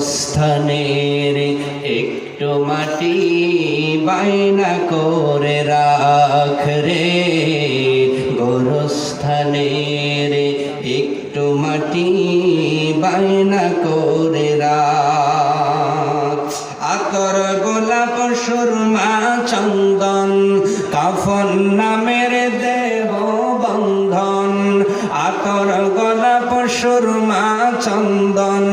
গোরস্থানের একটু মাটি বাইনা করে রাখ রে। গোরস্থানের একটু মাটি বাইনা করে রাখ। আতর গোলাপ, সুরমা, চন্দন, কাফন নামের দেহ বন্ধন। আতর গোলাপ, সুরমা, চন্দন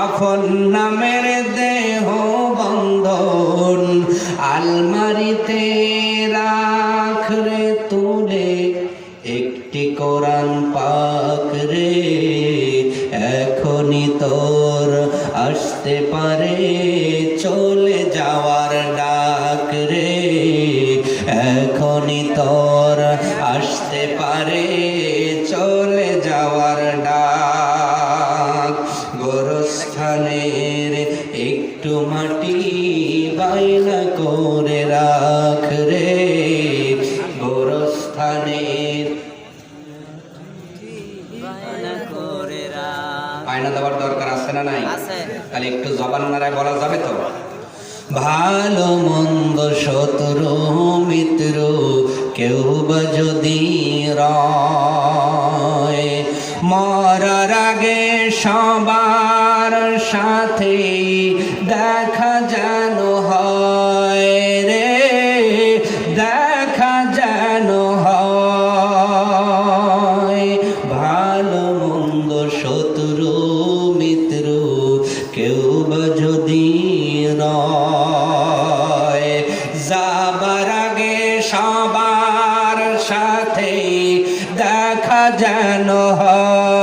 কাফন নামের দেহ বন্ধন আলমারিতে রাখ রে তুলে, একটি কোরআন পাক রে, এখনই তোর আসতে পারে, চলে যাওয়ার ডাক রে, এখনই তোর আসতে পারে, চলে যাওয়ার গোরস্থানের একটু মাটি বাইনা করে রাখ রে। গোরস্থানের আয়না দেওয়ার দরকার আছে না নাই? তাহলে একটু জবান নারায় বলা যাবে তো? ভালো মন্দ শত্রু মিত্র কেউ বা যদি রয় মরার আগে সবার সাথে দেখা যেন হয় রে, দেখা যেন হয়। ভালো, মন্দ, শত্রু, মিত্র, কেউ যদি রয় যাবার আগে সবার সাথে দেখা যেন হয়।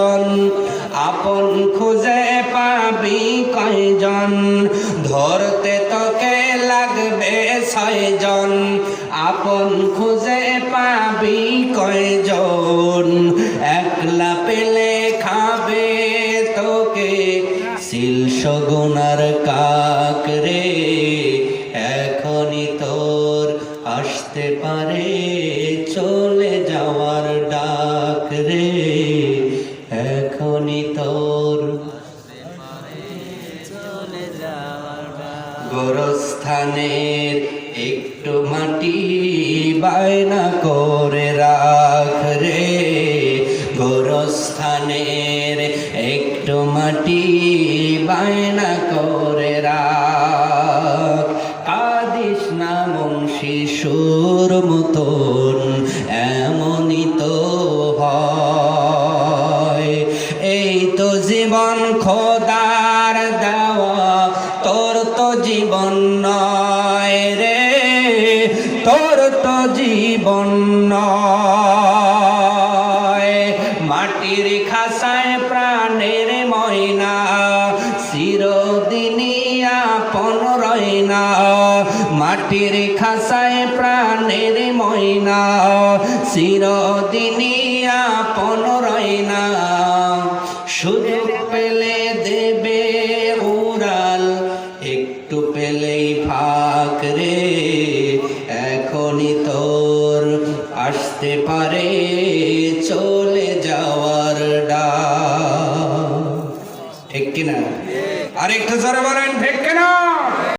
ছয়জন আপন খুঁজে পাবি কয়জন? ধরতে তোকে লাগবে ছয়জন। আপন খুঁজে পাবি কয়জন? একলা পেলে খাবে তোকে। শিল সগুনার কাক রে, এখনই তোর আসতে পারে তোর গোরস্থানের একটু মাটি বায়না করে রাখ রে। গোরস্থানের একটু মাটি বায়না করে রাখ। কাদিস না মুন্সি মতন রে, তোর তো জীবন মাটির খাসায় প্রাণের ময়না, চিরদিনই আপন রয়না মাটির খাসায় প্রাণের ময়না, চিরদিনই আপন ফাঁক রে, এখনই তোর আসতে পারে চলে যাওয়ার ডা ঠিক কিনা? আর একটু জোরে বলেন